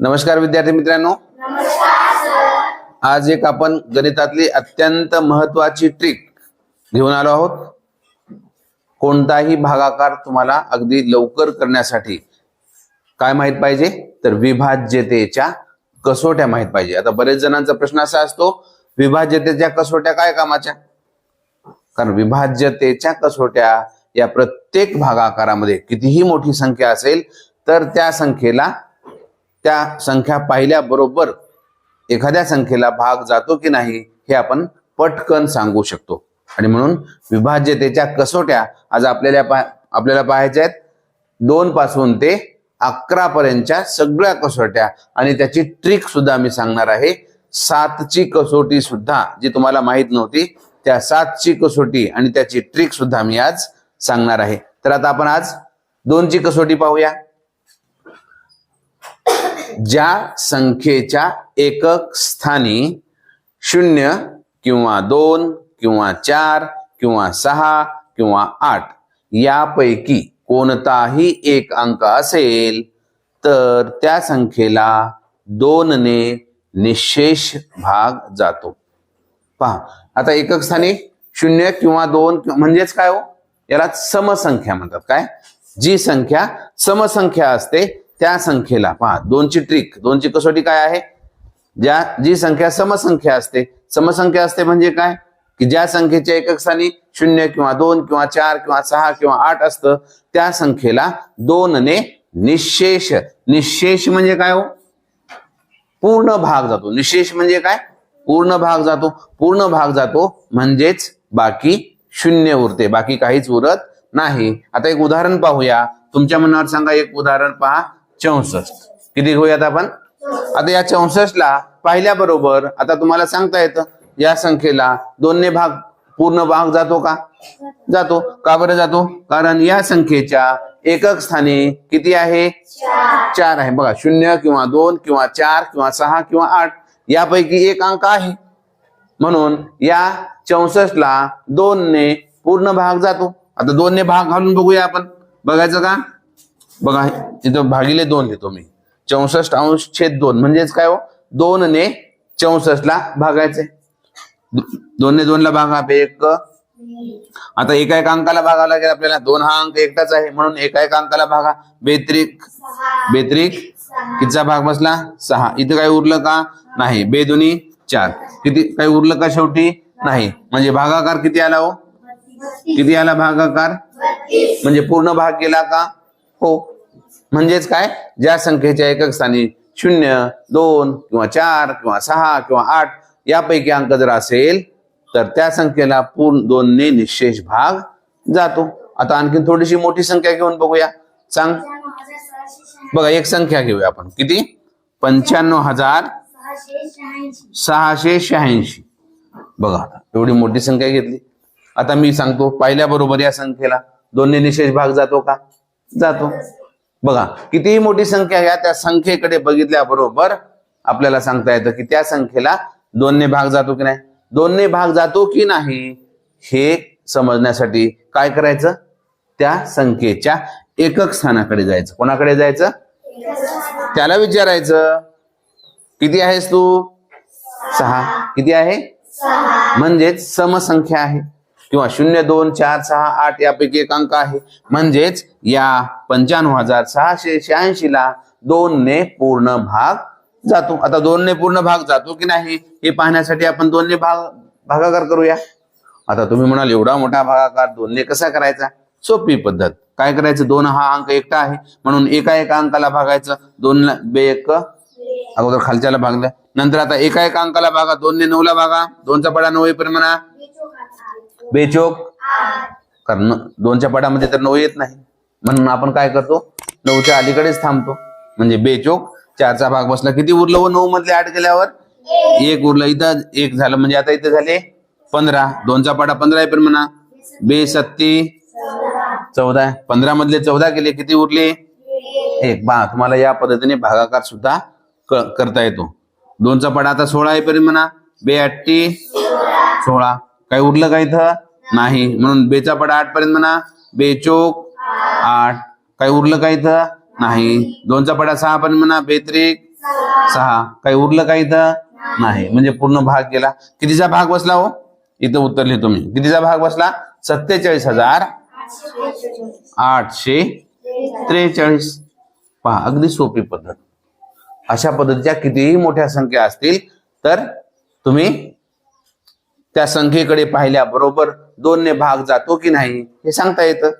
नमस्कार विद्यार्थी मित्रांनो. आज एक आपण गणितातली अत्यंत महत्वाची ट्रिक घेऊन आलो आहोत. कोणताही भागाकार तुम्हाला अगदी लवकर करण्यासाठी काय माहीत पाहिजे? तर विभाज्यतेच्या कसोट्या माहीत पाहिजे. आता बरेच जणांचा प्रश्न असा असतो विभाज्यतेच्या कसोट्या काय कामाच्या? कारण विभाज्यतेच्या कसोट्या या प्रत्येक भागाकारामध्ये कितीही मोठी संख्या असेल तर त्या संख्येला त्या संख्या पाहिल्याबरोबर एखाद्या संख्येला भाग जातो की नाही हे आपण पटकन सांगू शकतो. आणि म्हणून विभाज्यतेच्या कसोट्या आज आपल्याला पा आपल्याला पाहायच्या आहेत. दोन पासून ते अकरा पर्यंतच्या सगळ्या कसोट्या. आणि त्याची ट्रिक सुद्धा मी सांगणार आहे. सातची कसोटी सुद्धा जी तुम्हाला माहीत नव्हती त्या सातची कसोटी आणि त्याची ट्रिक सुद्धा मी आज सांगणार आहे. तर आता आपण आज दोनची कसोटी पाहूया. ज्या संख्येच्या एकक स्थानी शून्य किंवा दोन किंवा चार किंवा सहा किंवा आठ यापैकी कोणताही एक अंक असेल तर त्या संख्येला दोनने निशेष भाग जातो. पहा आता एकक स्थानी शून्य किंवा दोन म्हणजेच काय हो? याला समसंख्या म्हणतात. काय? जी संख्या समसंख्या असते त्या संख्येला पहा दोनची ट्रिक दोनची कसोटी काय आहे? ज्या जी संख्या समसंख्या असते समसंख्या असते म्हणजे काय? की ज्या संख्येच्या एकक स्थानी शून्य किंवा दोन किंवा चार किंवा सहा किंवा आठ असतं त्या संख्येला दोनने निशेष निशेष म्हणजे काय हो? पूर्ण भाग जातो. निशेष म्हणजे काय? पूर्ण भाग जातो. पूर्ण भाग जातो म्हणजेच बाकी शून्य उरते. बाकी काहीच उरत नाही. आता एक उदाहरण पाहूया. तुमच्या मनावर सांगा एक उदाहरण पहा. चौसष्ट. किती घेऊयात आपण? आता या चौसष्टला पाहिल्याबरोबर आता तुम्हाला सांगता येतं या संख्येला दोनने भाग पूर्ण भाग जातो का? जातो. का बरं जातो? कारण या संख्येच्या एकक स्थानी किती आहे? चार आहे. बघा शून्य किंवा दोन किंवा चार किंवा सहा किंवा आठ यापैकी एक अंक आहे. म्हणून या चौसष्टला दोनने पूर्ण भाग जातो. आता दोनने भाग घालून बघूया आपण. बघायचं का? बघा इथं भागिले दोन लिहितो मी. चौसष्ट अंश छेद दोन. म्हणजेच काय हो? दोनने चौसष्टला भागायचे. दो- दोनने दोनला भागा एक. आता एका एका अंकाला भागावा लागेल आपल्याला. दोन हा अंक एकटाच आहे. म्हणून एका एका अंकाला भागा. बेत्रिक. बेत्रिक. कितीचा भाग बसला? सहा. इथं काही उरलं का? नाही. बेदुनी चार. किती? काही उरलं का शेवटी? नाही. म्हणजे भागाकार किती आला हो? किती आला भागाकार? म्हणजे पूर्ण भाग गेला का? हो. म्हणजेच काय? ज्या संख्येच्या एकक स्थानी शून्य दोन किंवा चार किंवा सहा किंवा आठ यापैकी अंक जर असेल तर त्या संख्येला पूर्ण दोनने निशेष भाग जातो. आता आणखी थोडीशी मोठी संख्या घेऊन बघूया. सांग. बघा एक संख्या घेऊया आपण. किती? पंच्याण्णव हजार सहाशे शहाऐंशी. बघा आता एवढी मोठी संख्या घेतली. आता मी सांगतो पहिल्याबरोबर या संख्येला दोन्ही निशेष भाग जातो का? जातो. बघा कितीही मोठी संख्या घ्या त्या संख्येकडे बघितल्याबरोबर आपल्याला सांगता येतं की त्या संख्येला दोनने भाग जातो की नाही? दोनने भाग जातो की नाही हे समजण्यासाठी काय करायचं? त्या संख्येच्या एकक स्थानाकडे जायचं. कोणाकडे जायचं? त्याला विचारायचं. किती आहेस तू? सहा. किती आहे? म्हणजेच समसंख्या आहे. किंवा शून्य दोन चार सहा आठ यापैकी एक अंक आहे. म्हणजेच या पंच्याण्णव हजार सहाशे शहाऐंशी ला दोनने पूर्ण भाग जातो. आता दोनने पूर्ण भाग जातो की नाही हे पाहण्यासाठी आपण दोनने भाग भागाकार करूया. आता तुम्ही म्हणाल एवढा मोठा भागाकार दोनने कसा करायचा? सोपी पद्धत. काय करायचं? दोन हा अंक एकटा आहे. म्हणून एका एका अंकाला भागायचं. दोन बे एक. अगोदर खालच्याला भागलं. नंतर आता एका एका अंकाला भागा. दोनने नऊला भागा. दोनचा पडा नऊ येईपर्यंत म्हणा बेचोक. कारण दोनच्या पडामध्ये तर नऊ येत नाही. म्हणून आपण काय करतो? नऊच्या अलीकडेच थांबतो. म्हणजे बेचोक चारचा भाग बसला. किती उरलं व नऊ मधले आठ केल्यावर एक उरलं. इथं एक झालं. म्हणजे आता इथं झाले पंधरा. दोनचा पाडा पंधरा आहे पण म्हणा. बे सत्ती चौदा पंधरा मधले चौदा केले किती उरले? एक. बा तुम्हाला या पद्धतीने भागाकार सुद्धा क- करता येतो. दोनचा पाडा आता सोळा आहे पर्यंत म्हणा. बे अट्टी सोळा. काही उरलं का इथं? नाही. म्हणून बेचा पडा आठ पर्यंत म्हणा. बेचोक आठ. काही उरलं का इथं? नाही. दोनचा पडा सहा पर्यंत म्हणा. बेत्रिक सहा. काही उरलं का इथं? नाही. म्हणजे पूर्ण भाग गेला. कितीचा भाग बसला हो? इथं उत्तर लिहितो मी कितीचा भाग बसला? सत्तेचाळीस हजार आठशे त्रेचाळीस. पहा अगदी सोपी पद्धत. अशा पद्धतीच्या कितीही मोठ्या संख्या असतील तर तुम्ही त्या संख्येकडे पाहिल्याबरोबर दोनने भाग जातो की नाही हे सांगता येतं.